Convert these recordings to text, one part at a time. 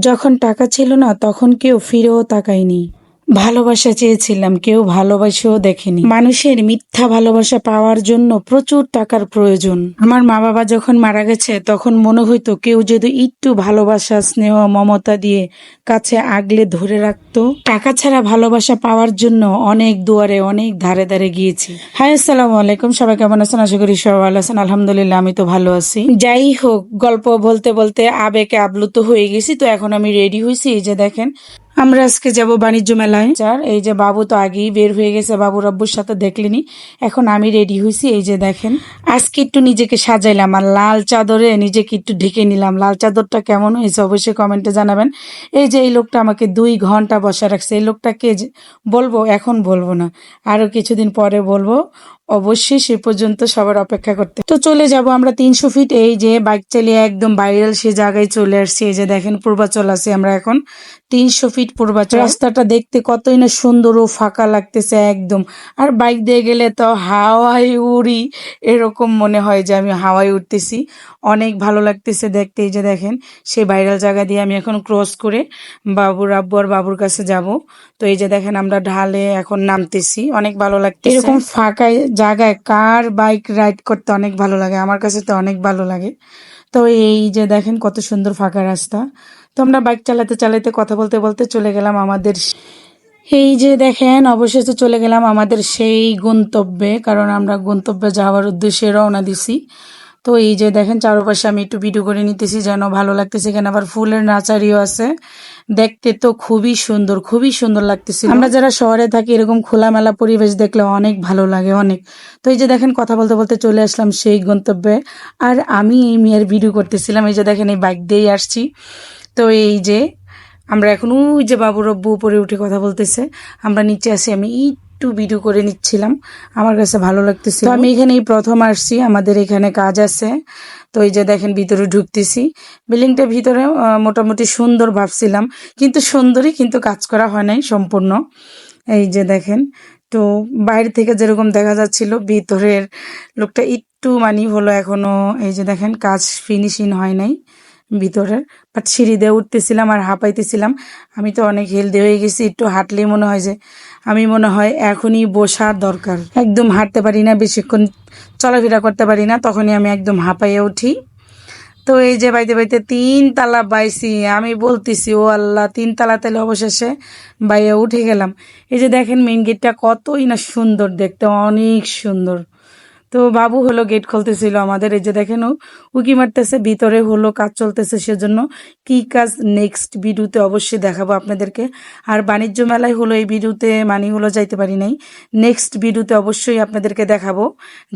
যখন টাকা ছিল না তখন কেউ ফিরেও তাকায়নি। ভালোবাসা চেয়েছিলাম, কেউ ভালোবাসেও দেখেনি। মানুষের মিথ্যা ভালোবাসা পাওয়ার জন্য প্রচুর টাকার প্রয়োজন। আমার মা বাবা যখন মারা গেছে, তখন মনে হইতো কেউ যদি একটু ভালোবাসা, স্নেহ, মমতা দিয়ে কাছে আগলে ধরে রাখতো। টাকা ছাড়া ভালোবাসা পাওয়ার জন্য অনেক দুয়ারে, অনেক ধারে ধারে গিয়েছি। হাই, আসসালামু আলাইকুম। সবাই কেমন আছেন? আশা করি সবাই ভালো আছেন। আলহামদুলিল্লাহ, আমি তো ভালো আছি। যাই হোক, গল্প বলতে বলতে আবেগে আপ্লুত হয়ে গেছি, তো এখন আমি রেডি হয়েছি এই যে দেখেন আমরা আজকে যাব বাণিজ্য মেলায়। চার এই যে বাবু তো আগেই বের হয়ে গেছে, বাবু রব্বুর সাথে দেখলেনি। এখন আমি রেডি হয়েছি এই যে দেখেন। আজকে একটু নিজেকে সাজাইলাম, আর লাল চাদরে নিজেকে একটু ঢেকে নিলাম। লাল চাদরটা কেমন হয়েছে অবশ্যই কমেন্টে জানাবেন। এই যে এই লোকটা আমাকে দুই ঘণ্টা বসা রাখছে। এই লোকটাকে বলব, এখন বলব না। আরও কিছুদিন পরে বলব অবশ্যই সে পর্যন্ত সবার অপেক্ষা করতে। তো চলে যাব আমরা তিনশো ফিট এই যে বাইক চালিয়ে একদম ভাইরাল সে জায়গায় চলে আসছি। এই যে দেখেন পূর্বাচল আছে আমরা এখন। তিনশো ফিট পূর্বাচল। রাস্তাটা দেখতে কতই না সুন্দর ও ফাঁকা লাগতেছে একদম। আর বাইক দিয়ে গেলে তো হাওয়ায় উড়ি এরকম মনে হয় যে আমি হাওয়ায় উঠতেছি অনেক ভালো লাগতেছে দেখতে। এই যে দেখেন সেই ভাইরাল জায়গা দিয়ে আমি এখন ক্রস করে বাবুর আব্বু আর বাবুর কাছে যাব। তো এই যে দেখেন আমরা ঢালে এখন নামতেছি। অনেক ভালো লাগতেছে। এরকম ফাঁকা জায়গায় কার বাইক রাইড করতে অনেক ভালো লাগে, আমার কাছে তো অনেক ভালো লাগে। তো এই যে দেখেন কত সুন্দর ফাঁকা রাস্তা। তো আমরা বাইক চালাতে চালাতে, কথা বলতে বলতে চলে গেলাম আমাদের এই যে দেখেন, অবশেষে চলে গেলাম আমাদের সেই গন্তব্যে, কারণ আমরা গন্তব্যে যাওয়ার উদ্দেশ্যে রওনা দিছি। তো এই যে দেখেন, চারপাশে আমি একটু ভিডিও করে নিতেছি যেন ভালো লাগতেছে। এখানে আবার ফুলের নাচারিও আছে। দেখতে তো খুবই সুন্দর খুবই সুন্দর লাগতেছে। আমরা যারা শহরে থাকি, এরকম খোলামেলা পরিবেশ দেখলে অনেক ভালো লাগে, অনেক। তো এই যে দেখেন, কথা বলতে বলতে চলে আসলাম সেই গন্তব্যে। আর আমি এই মেয়ের ভিডিও করতেছিলাম। এই যে দেখেন, এই বাইক দিয়েই আসছি। তো এই যে আমরা এখন, ওই যে বাবুর অব্বু উপরে উঠে কথা বলতেছে। আমরা নিচে আসি আমি একটু ভিডিও করে নিচ্ছিলাম। আমার কাছে ভালো লাগতেছে। আমি এখানে এই প্রথম আসছি। আমাদের এখানে কাজ আছে। তো এই যে দেখেন, ভিতরে ঢুকতেছি। বিল্ডিংটা ভিতরে মোটামুটি সুন্দর ভাবছিলাম। কিন্তু সুন্দরই কিন্তু কাজ করা হয় নাই সম্পূর্ণ। এই যে দেখেন, তো বাইরে থেকে যেরকম দেখা যাচ্ছিল, ভিতরের লোকটা একটু মানি হলো এখনও। এই যে দেখেন, কাজ ফিনিশিং হয় নাই। ভিতরের বাট সিঁড়ি দিয়ে উঠতেছিলাম আর হাঁপাইতেছিলাম। আমি তো অনেক হেলদি হয়ে গেছি, একটু হাঁটলেই মনে হয় যে আমি মনে হয় এখনই বসার দরকার। একদম হাঁটতে পারি না, বেশিক্ষণ চলাফেরা করতে পারি না, তখনই আমি একদম হাঁপাইয়ে উঠি। তো এই যে বাইতে বাইতে তিন তালা বাইছি, আমি বলতেছি, ও আল্লাহ, তিন তালা তালে অবশেষে বাইয়ে উঠে গেলাম। এই যে দেখেন মেইন গেটটা কতই না সুন্দর দেখতে, অনেক সুন্দর। তো বাবু হলো গেট খুলতেছিল আমাদের, এই যে দেখেন উকি মারতেছে, ভিতরে হলো কাজ চলতেছে সেজন্য। কি কাজ নেক্সট ভিডিওতে অবশ্যই দেখাবো আপনাদেরকে। আর বাণিজ্য মেলায় হলো এই ভিডিওতে মানি হলো যাইতে পারি নাই। নেক্সট ভিডিওতে অবশ্যই আপনাদেরকে দেখাবো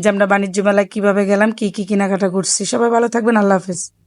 যে আমরা বাণিজ্য মেলায় কীভাবে গেলাম, কি কি কেনাকাটা করছি। সবাই ভালো থাকবেন, আল্লাহ হাফেজ।